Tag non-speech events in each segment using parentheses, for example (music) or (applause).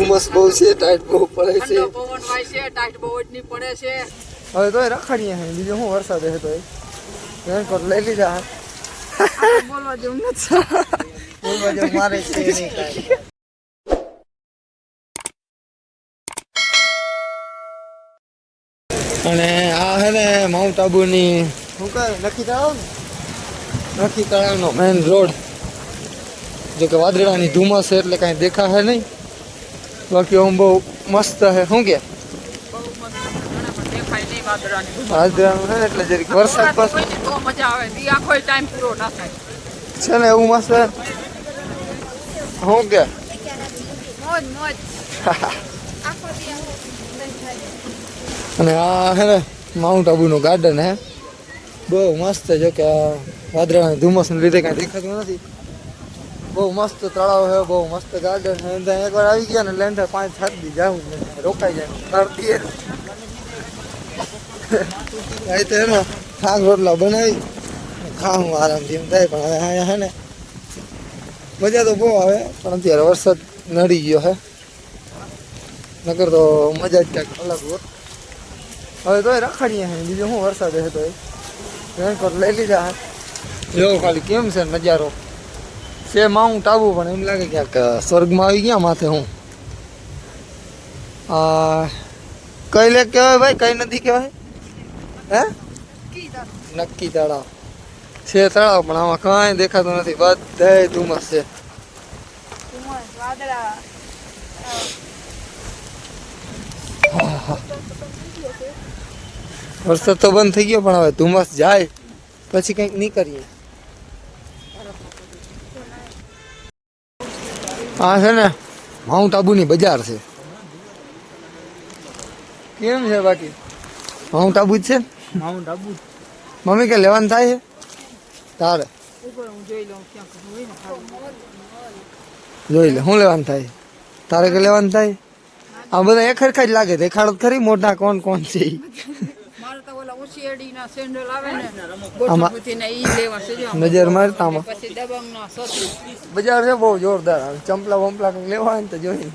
ધુમ્મસ બહુ છે ટાઈટ બહુ પડે છે. પવન વાય છે ટાઈટ બહુ જ નહીં પડે છે. હવે તો રખાણીએ હે બીજું શું વરસાદ હે તો રેનકોટ લઈ લીધા. હે. બોલવા જેવું નથી. બોલવા જેવું મારે છે નહીં કાંઈ. અને આ હે ને માઉન્ટ આબુની શું કહે નખી તળાવ ને? નખી તળાવનો મેઇન રોડ જો કે વાદળાની ધુમ્મસ છે એટલે કાંઈ દેખાશે નહીં. બાકી આમ બહુ મસ્ત છે. શું કે? એટલે જરીક વરસાદ છે ને એવું મસ્ત. શું કે? અને આ હે ને માઉન્ટ આબુનું ગાર્ડન હે બહુ મસ્ત છે જો કે વાદળાના ધુમ્મસને લીધે કાંઈ દેખાતું નથી. બહુ મસ્ત તળાવ છે, બહુ મસ્ત ગાર્ડન છે. ત્યાં એકવાર આવી ગયા ને લેન્ડર પાંચ સાત દી જાવું રોકાઈ જાય તરતી અહીં તો એનો ખાંગ રોટલા બનાવી. ખાવું આરામથી એમ થાય, પણ હવે અહીંયા હે ને મજા તો બહુ આવે, પણ અત્યારે વરસાદ નડી ગયો હે નકર તો મજા જ ક્યાંક અલગ હોત હવે તો રખાડીએ છે બીજું શું વરસાદ હે તો રેનકોટ લઈ લીધા જો ખાલી કેમ છે નજારો? છે, માઉન્ટ આબુ, પણ એમ લાગે ક્યાંક સ્વર્ગમાં આવી ગયા માથે હું. આ, કઈ લેક કહેવાય ભાઈ? કઈ નદી કહેવાય? હે? નક્કી તળાવ. છે તળાવ, પણ આમાં કાંઈ દેખાતું નથી. બધે ધુમ્મસ છે. વરસાદ તો બંધ થઈ ગયો, પણ હવે ધુમ્મસ જાય. પછી કંઈક નહીં આ છે ને માઉન્ટ આબુની બજાર છે. કેમ છે બાકી? માઉન્ટ આબુ જ છે માઉન્ટ આબુ મમ્મી કે લેવાનું થાય છે? તારે. હું જોઈ લે શું લેવાનું થાય તારે કે લેવાનું થાય આ બધા એક જ લાગે દેખાડત ખરી મોટા કોણ કોણ છે ઈ. મારે તો ઓલા ઉશિયાળી ના સેન્ડલ આવે ને આમાં- ઈ લેવા છે નજર મારતા આમાં. પછી દબંગ સતી બજાર છે બહુ જોરદાર આવે. ચંપલા વંપલા લેવા હોય ને તો જોઈ.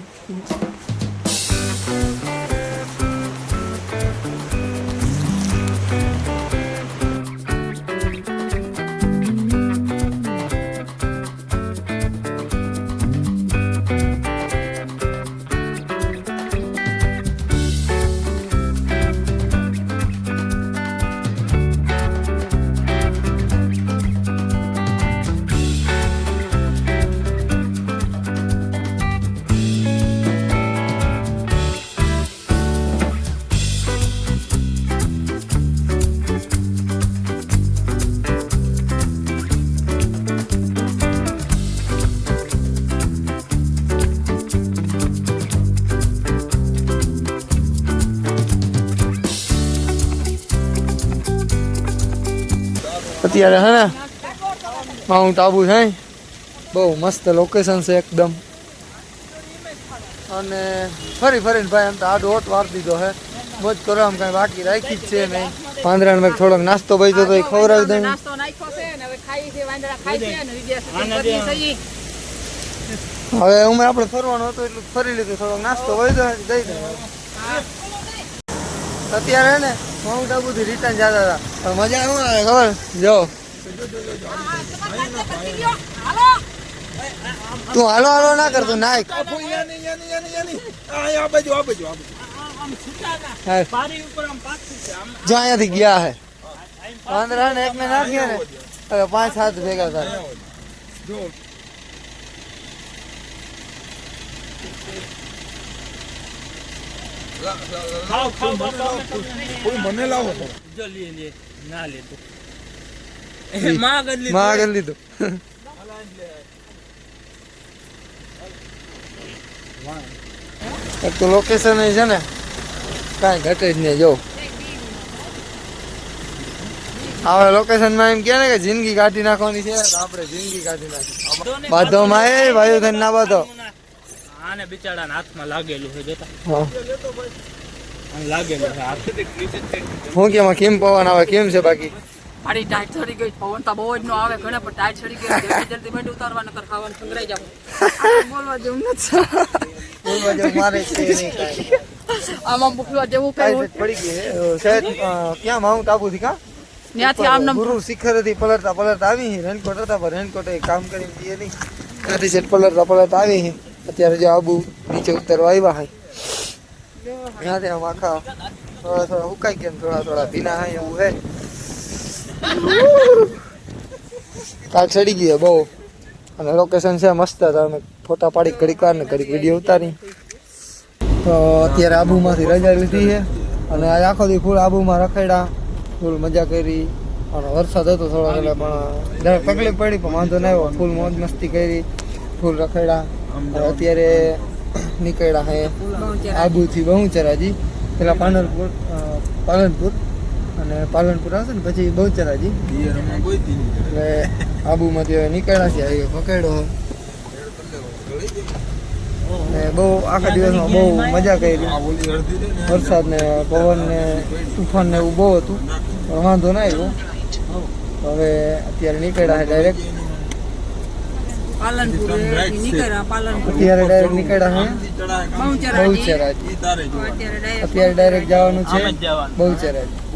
અત્યારે હે ને માઉન્ટ આબુ છે બહુ મસ્ત લોકેશન છે એકદમ. અને ફરી ફરીને ભાઈ એમ તો આડો ઓટ વાર દીધો હે. મોજ આમ કાંઈ બાકી રાખી જ છે નહીં. પાંદરા મેં થોડોક નાસ્તો ભાઈ તો એ ખવડાવી દઉં. નાસ્તો નાખ્યો છે ને હવે ખાઈ છે વાંદરા ખાઈ છે ને વિદ્યા સુધી હવે અમે આપણે ફરવાનું હતું એટલું ફરી લીધું થોડોક નાસ્તો વૈધો દઈ દઉં. અત્યારે હે ને માઉન્ટ આબુથી રિટર્ન જતા હતા. પણ મજા શું આવે ખબર? જો. તું હાલો હાલો ના કરતો હા. જો અહીંયાથી ગયા હે. પાંદરા ને એક ને નાખીએ ને હવે પાંચ સાત ભેગા થાય. મને લાવો જો લે લે ના લે તો. માં આગળ લીધું. માં તો લોકેશન છે ને કાંઈ ઘટે જ નહીં જો. હવે લોકેશનમાં એમ કે ને કે જિંદગી કાઢી નાખવાની છે આપણે જિંદગી કાઢી નાખી. બાધોમાં એ ભાઈઓ ના બાધો. આને બિચારાના હાથમાં લાગેલું છે જોતા? લાગેલું છે હાથ. હું કે એમાં કેમ પવન આવે કેમ છે બાકી? મારી ટાઈટ ચડી ગઈ પવન તો બહુ જ નો આવે ઘણા પણ ટાઈટ ચડી ગઈ જલ્દી જલ્દી મેં ઉતારવા નકર ખાવાનું સંગ્રાઈ જાવ (laughs) બોલવા જેવું નથી. બોલવા જેવું મારે છે નહીં કાંઈ. આમાં મોકલવા જેવું કઈ પડી ગઈ સાહેબ ક્યાં માઉન્ટ આબુ થી કા? ત્યાંથી આમ નામ ગુરુ શિખરથી પલટતા પલટતા આવી રેનકોટ હતા પણ રેનકોટ એ કામ કરીને દઈએ નહીં ત્યાંથી સેટ પલટતા પલટતા આવી અત્યારે જો આબુ નીચે ઉતરવા આવ્યા છે ત્યાં ત્યાં આખા થોડા થોડા ઉકાઈ ગયા થોડા થોડા ભીના હોય એવું હે. કાલ ચડી છે બહુ. અને લોકેશન છે મસ્ત હતા અમે ફોટા પાડી ઘડીક વાર ને ઘડીક વીડિયો ઉતારી. તો અત્યારે આબુમાંથી રજા લીધી છે અને આ આખો દી ફૂલ આબુમાં રખડ્યા. ફૂલ મજા કરી. અને વરસાદ હતો થોડો એટલે પણ તકલીફ પડી, પણ વાંધો ના આવ્યો. ફૂલ મોજ મસ્તી કરી. ફૂલ રખડ્યા. અને અત્યારે નીકળ્યા હે આબુથી બહુચરાજી. પેલા પાલનપુર પાલનપુર અને પાલનપુર આવશે ને પછી બહુચરાજી. એટલે આબુમાંથી હવે નીકળ્યા છે આવી પકડ્યો. ને બહુ આખા દિવસમાં બહુ મજા કરી. વરસાદ ને પવન ને તુફાન ને એવું બહુ હતું. પણ વાંધો ના આવ્યો. હવે અત્યારે નીકળ્યા છે ડાયરેક્ટ પાલનપુર નીકળ્યા પાલનપુર. અત્યારે ડાયરેક્ટ નીકળ્યા છે બહુચરાજી બહુચરાજી અત્યારે ડાયરેક્ટ જવાનું છે? બહુ જ બહુચરાજી